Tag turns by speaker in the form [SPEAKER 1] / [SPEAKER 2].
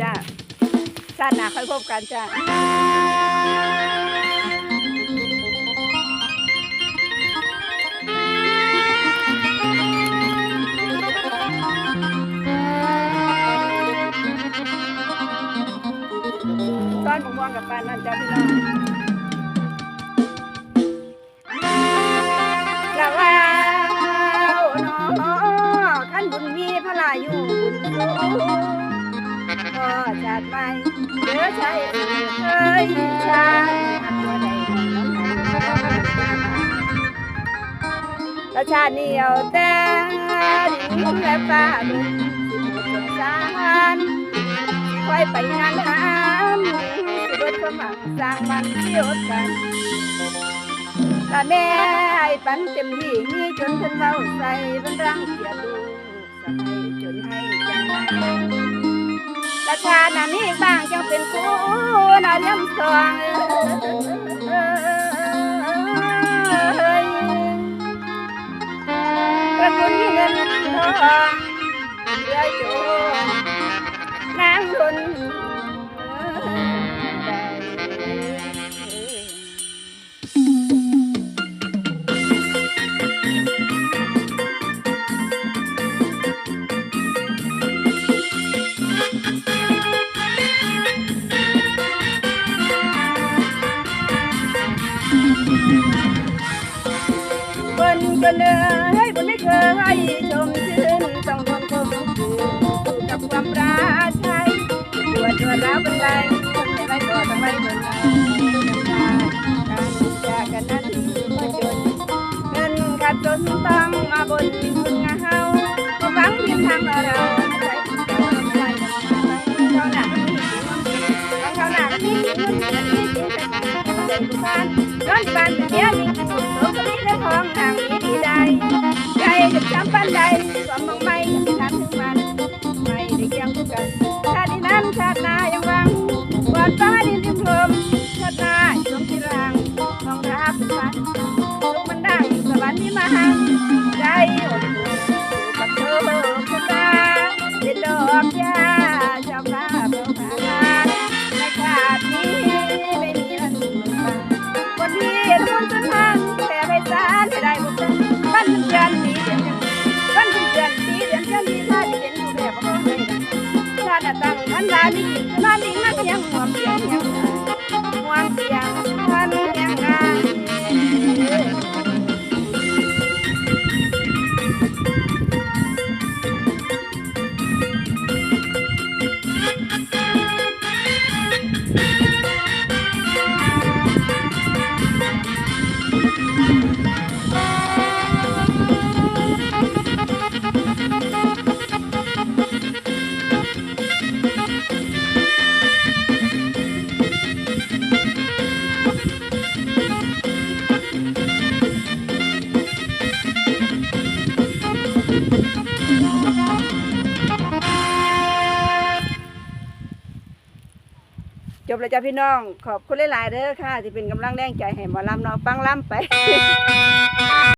[SPEAKER 1] จ้าชาติหน้าค่อยพบกันจ้าตอนผมมองกับปานนั่นจ้าพี่น้องละว่าเนาะขันบุญมีพระลาอยู่บุญสู จัดไปเดือใจเคยชาตัวใดน้องประชาตินี้เอาแต่ดินและฟ้าดุนสิบสงสารคอยไปงานหามสิบดความหวังสร้างมันเที่ยวกันละแม่ให้ปันเต็มที่มีจนเพิ่นเว้าใส่เป็นรังเกียจลูกสะใภ้จนให้จังไร ระชานามีบางจังเป็นคู่นอนย้ำสวงเอ้ยกระคุณเงินทอง บนก็เลยบนไม่เคยชมชื่นต้องทนคมคืนกับความรักใช่ตัวตัวรักเป็นไรคนไม่ไรก็ต้องไรบนมาการจากกันนั้นมาจนเงินขาดจนต้องมาบนคุณงาเฮาก็หวังเพียงทางเราใจใจเขาหนักเขาหนักที่คุณที่จริงเป็นการร้อน บานเดียวยิ่งสุดโลกนี้และของทางนี้ดีได้ใจจะจำปันใดความมองไม่จำถึงมัน ไม่ได้เกี่ยงกันชาตินั้นชาตินายังวังวอนฟ้าดินริมลมชาตินาชมที่รังมองรักเป็นฝันสุขมันดังสวรรค์นี้มาหัง ชาติตั้งทันดานี่นอนนิ่งนั่งยังหวงเสียงยังหวงเสียง จบแล้วจ้าพี่น้อง ขอบคุณหลายๆเด้อค่ะ ที่เป็นกำลังแรงใจให้หมอลำเนาะฟังลำไป